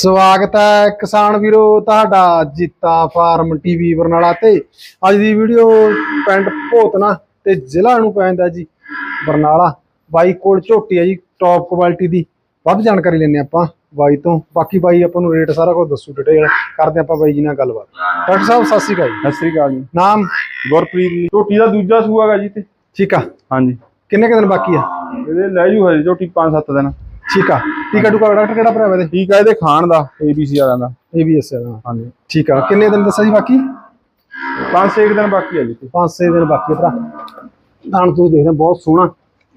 ਸਵਾਗਤ ਹੈ ਕਿਸਾਨ ਵੀਰੋ ਤੁਹਾਡਾ ਜੀਤਾ ਫਾਰਮ ਟੀਵੀ ਬਰਨਾਲਾ ਤੇ। ਅੱਜ ਦੀ ਵੀਡੀਓ ਪਿੰਡ ਭੋਤਨਾ ਤੇ ਜ਼ਿਲ੍ਹਾ ਨੂੰ ਪੈਂਦਾ ਜੀ ਬਰਨਾਲਾ। ਬਾਈ ਕੋਲ ਝੋਟੀ ਹੈ ਜੀ ਟੌਪ ਕੁਆਲਿਟੀ ਦੀ। ਵੱਧ ਜਾਣਕਾਰੀ ਲੈਣੇ ਆਪਾਂ ਬਾਈ ਤੋਂ। ਬਾਕੀ ਬਾਈ ਆਪਾਂ ਨੂੰ ਰੇਟ ਸਾਰਾ ਕੁਝ ਦੱਸੂ ਡਿਟੇਲ ਕਰਦੇ ਆਪਾਂ ਬਾਈ ਜੀ ਨਾਲ ਗੱਲਬਾਤ। ਡਾਕਟਰ ਸਾਹਿਬ ਸਤਿ ਸ਼੍ਰੀ ਅਕਾਲ ਜੀ। ਸਤਿ ਸ੍ਰੀ ਅਕਾਲ ਜੀ। ਨਾਮ? ਗੁਰਪ੍ਰੀਤ ਜੀ। ਝੋਟੀ ਦਾ ਦੂਜਾ ਸੂਆ ਗਾ ਜੀ ਤੇ ਠੀਕ ਆ। ਹਾਂਜੀ। ਕਿੰਨੇ ਕੁ ਦਿਨ ਬਾਕੀ ਆ? ਇਹਦੇ ਲੈ ਜੂ ਹਜੇ ਝੋਟੀ 5-7 ਦਿਨ। ਠੀਕ ਆ। ਟੀਕਾ ਟੂਕਾ ਡਾਕਟਰ ਕਿਹੜਾ ਭਰਾਵਾ ਠੀਕ ਆ ਇਹਦੇ? ਖਾਣ ਦਾ ABC ਵਾਲਿਆਂ ਦਾ। ਏਬੀਐਸ ਦਾ। ਹਾਂਜੀ। ਠੀਕ ਆ। ਕਿੰਨੇ ਦਿਨ ਦੱਸਿਆ ਜੀ ਬਾਕੀ? 5-6 ਦਿਨ ਬਾਕੀ ਆ ਜੀ। ਤੇ ਪੰਜ ਛੇ ਦਿਨ ਬਾਕੀ ਆ ਭਰਾ। ਦਾਣ ਤੂੰ ਦੇਖਦੇ ਬਹੁਤ ਸੋਹਣਾ।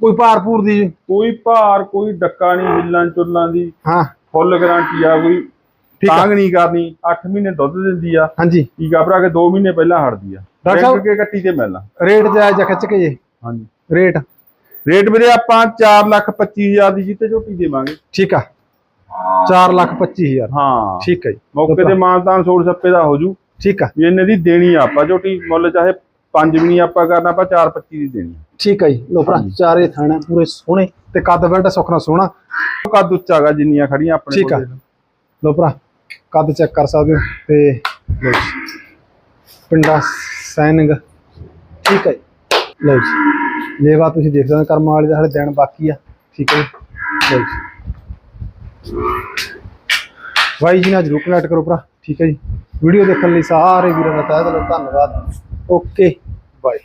ਕੋਈ ਭਾਰਪੂਰ ਦੀ? ਕੋਈ ਭਾਰ ਕੋਈ ਡੱਕਾ ਨਹੀਂ ਹਿੱਲਾਂ ਚੁੱਲਾਂ ਦੀ। ਹਾਂ। ਫੁੱਲ ਗਾਰੰਟੀ ਆ ਕੋਈ। ਆ। ਤਾਂਗ ਨਹੀਂ ਕਰਨੀ। 8 ਮਹੀਨੇ ਦੁੱਧ ਦਿੰਦੀ ਆ। ਹਾਂਜੀ। ਟੀਕਾ ਭਰਾ ਕੇ 2 ਮਹੀਨੇ ਪਹਿਲਾਂ ਹਟਦੀ ਆ। ਡਾਕਟਰ ਕੇ ਕੱਟੀ ਤੇ ਮਿਲਣਾ ਰੇਟ ਜਾਇਜ਼ ਜਾਂ ਖਿੱਚ ਕੇ ਜੀ। ਹਾਂਜੀ। ਰੇਟ। ਰੇਟ ਵੀਰੇ ਆਪਾਂ 4 ਲੱਖ 25 ਹਜ਼ਾਰ ਦੀ ਜਿੱਤੇ ਝੋਟੀ ਦੇਵਾਂਗੇ। ਠੀਕ ਆ। 4 ਲੱਖ 25 ਹਜ਼ਾਰ। ਹਾਂ। ਠੀਕ ਹੈ ਜੀ। ਮੌਕੇ ਤੇ ਮਾਨਤਾਨ ਸੋੜ ਸੱਪੇ ਦਾ ਹੋ ਜੂ। ਠੀਕ ਆ। ਵੀ ਇਹਨੇ ਦੀ ਦੇਣੀ ਆ ਆਪਾਂ ਝੋਟੀ ਮੁੱਲ ਚਾਹੇ 5 ਵੀ ਨਹੀਂ ਆਪਾਂ ਕਰਨਾ ਆਪਾਂ 4 25 ਦੀ ਦੇਣੀ ਠੀਕ ਹੈ ਜੀ। ਲੋ ਭਰਾ ਚਾਰੇ ਥਾਣਾ ਪੂਰੇ ਸੋਹਣੇ ਤੇ ਕੱਦ ਬੈਠਾ ਸੁਖਣਾ ਸੋਹਣਾ। ਕੱਦ ਉੱਚਾ ਗਾ ਜਿੰਨੀਆਂ ਖੜੀਆਂ ਆਪਣੇ ਠੀਕ ਆ। ਲੋ ਭਰਾ ਕੱਦ ਚੈੱਕ ਕਰ ਸਕਦੇ ਹੋ ਤੇ ਪਿੰਡਾ ਸੈਨਿੰਗ। ਠੀਕ ਹੈ ਲਓ ਜੀ। ਲੇਵਾ ਤੁਸੀਂ ਦੇਖ ਸਕਦੇ ਹੋ ਕਰਮਾਂ ਵਾਲੇ ਦਾ ਹਲੇ ਦਿਨ ਬਾਕੀ ਆ। ਠੀਕ ਹੈ ਜੀ। ਲਓ ਜੀ। ਬਾਈ ਜੀ ਨਾਲ ਜਰੂਰ ਕਨੈਕਟ ਕਰੋ ਭਰਾ। ਠੀਕ ਹੈ ਜੀ। ਵੀਡੀਓ ਦੇਖਣ ਲਈ ਸਾਰੇ ਵੀਰਾਂ ਦਾ ਤਹਿ ਦਿਲੋਂ ਧੰਨਵਾਦ। ਓਕੇ। ਬਾਏ।